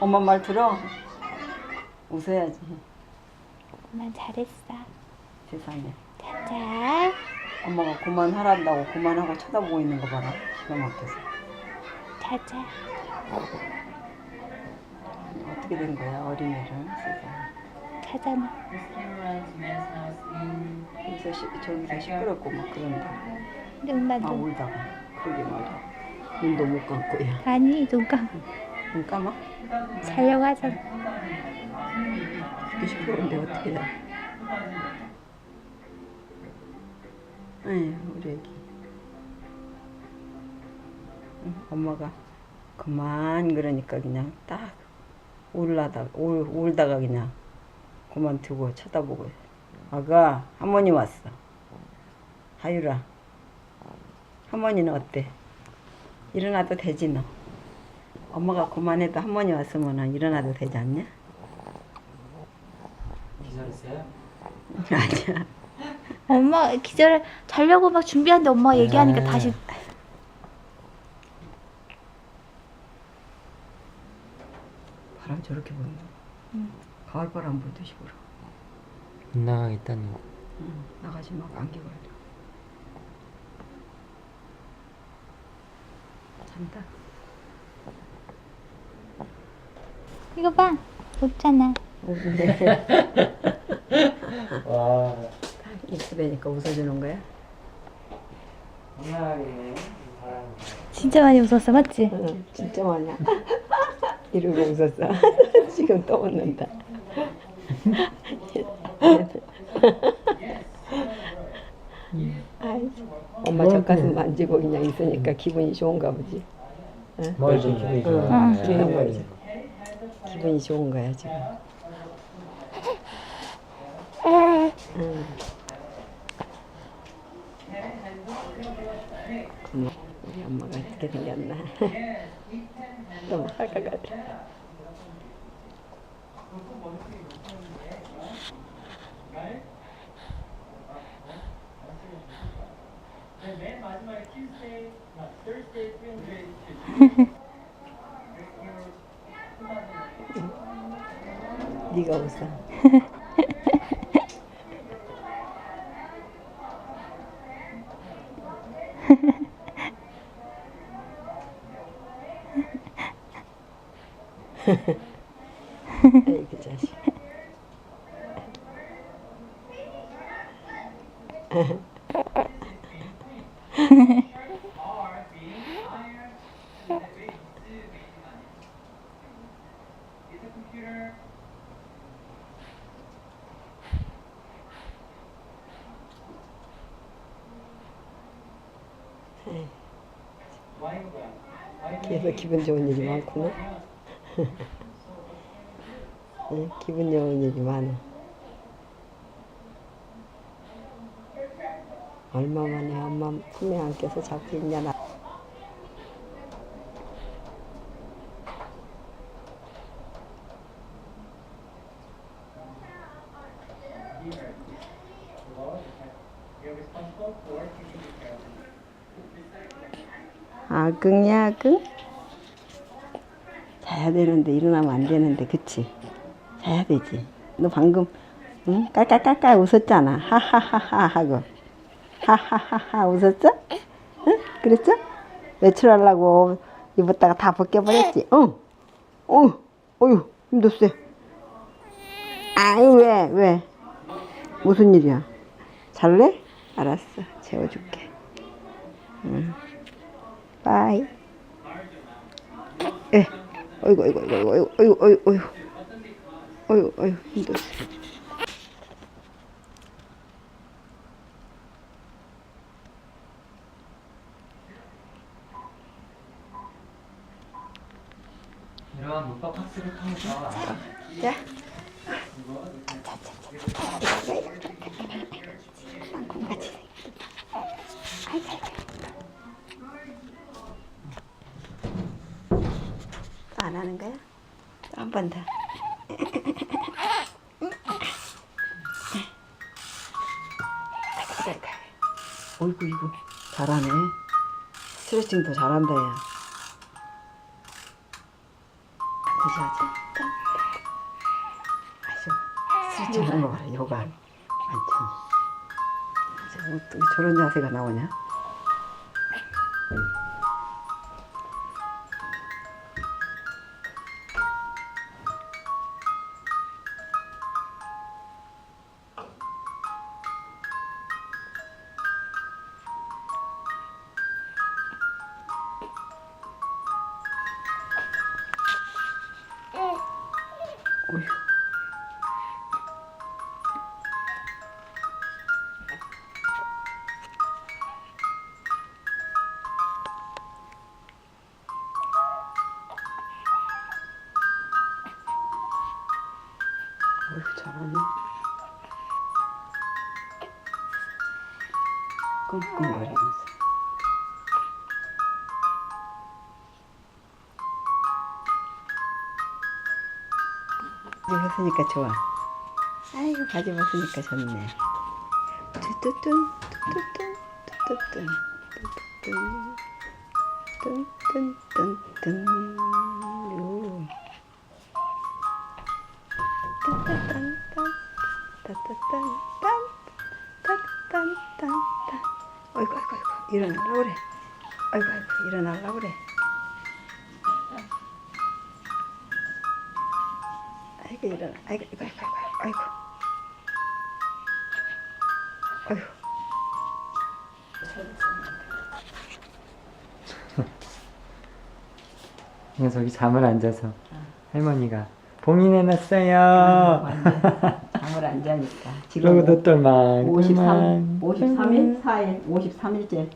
엄마 말 들어? 웃어야지. 엄마 잘했어. 세상에. 자자. 엄마가 그만하란다고 그만하고 쳐다보고 있는 거 봐라. 기가 막혀서. 자자. 어떻게 된 거야 어린애를 세상에. 자잖아. 여기서 시, 저기서 시끄럽고 막 그런다. 눈만 아 눈. 울다가 그러게 말이야. 눈도 못 감고야. 아니 눈 감. 눈 감아? 자려고 하잖아. 듣고 싶었는데 어떻게 해? 아유 우리 애기. 응, 엄마가 그만 그러니까 그냥 딱 울라다 울 울다가 그냥 그만 두고 쳐다보고 아가 할머니 왔어. 하유라 할머니는 어때? 일어나도 되지 너. 엄마가 그만해도 할머니 왔으면 일어나도 되지 않냐? 기절했어요? 아니야. 엄마 기절 자려고 막 준비하는데 얘기하니까 네. 다시 바람 저렇게 부는 거. 가을 바람 불듯이 불어. 못 나가겠다니. 응. 나가지 마 감기 걸려. 잔다. 이거 봐. 웃잖아. 웃는데 와, 이쁘다니까 웃어주는 거야? 진짜 많이 웃었어, 맞지? 응, 진짜 많아. 이러고 웃었어. 지금 또 웃는다. 아이, 엄마 젖가슴 만지고 그냥 있으니까 기분이 좋은가 보지. 뭘좀 기분이 좋아. 응. 네, 한 마리. 기분이 좋은 거야 지금. 음. 고마워. 우리 엄마가 어떻게 생겼나? 너무 화가가 돼. 네, 맨 마지막에 Tuesday, Wednesday, Tuesday. 네가 웃어. 아이고 자식. 그래서 기분 좋은 일이 많구나. 응, 기분 좋은 일이 많아. 얼마 만에 엄마 품에 안겨서 잡고 있냐 나. 아긍이야 아긍? 자야 되는데 일어나면 안 되는데 그치? 자야 되지. 너 방금 응? 깔깔깔깔 웃었잖아. 하하하하 하고 하하하하 웃었어? 응? 그랬죠? 외출하려고 입었다가 다 벗겨버렸지? 응. 어, 어휴 힘들었어. 아유 왜 왜? 무슨 일이야? 잘래? 알았어 재워줄게. 응. 빠이. 에, 어이구, 어이구, 어이구, 어이구, 어이구, 어이구, 어이구, 어이구, 어이구, 힘들었어. 이런 문법 학습을 통해서 자, 안 하는 거야? 한 번 더. 어이구, 이구 잘하네. 스트레칭도 잘한다, 야. 그지 하지. 아주 스트레칭 하는 거 봐라 요가 완전히. 저 어떻게 저런 자세가 나오냐? 바지 벗으니까 좋아. 아이고 바지 벗으니까 좋네. 뚜뚜뚜 뚜뚜뚜 뚜뚜뚜 뚜뚜뚜 뚠뚠뚠뚠 요. 딴딴딴딴 따따딴딴 따딴딴딴 아이고 아이고 아이고 일어나라 그래. 아이고 아이고 일어나라 그래. 아이고 일어나. 아이고 아이고 아이고 아이고. 아이고. 녀석이 잠을 안 자서 할머니가 봉인해놨어요. 완전. 잠을 안 자니까. 그러고도 똘망 53 53일? 4일? 53일째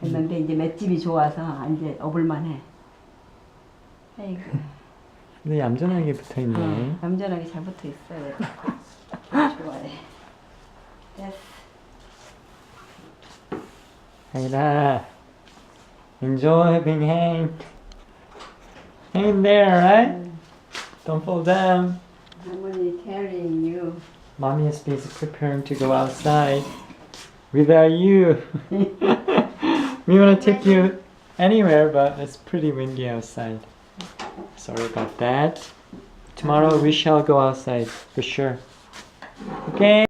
됐는데 이제 맷집이 좋아서 이제 업을만 해. 아이고 근데 얌전하게 붙어있네. 어, 얌전하게 잘 붙어 있어요. 좋아해. 됐어. 하이라 enjoy being hanged. Hang there, right? Don't fall down. 할머니 carrying you. Mommy is busy preparing to go outside without you. we want to take you anywhere, but it's pretty windy outside. Sorry about that. Tomorrow we shall go outside for sure. Okay.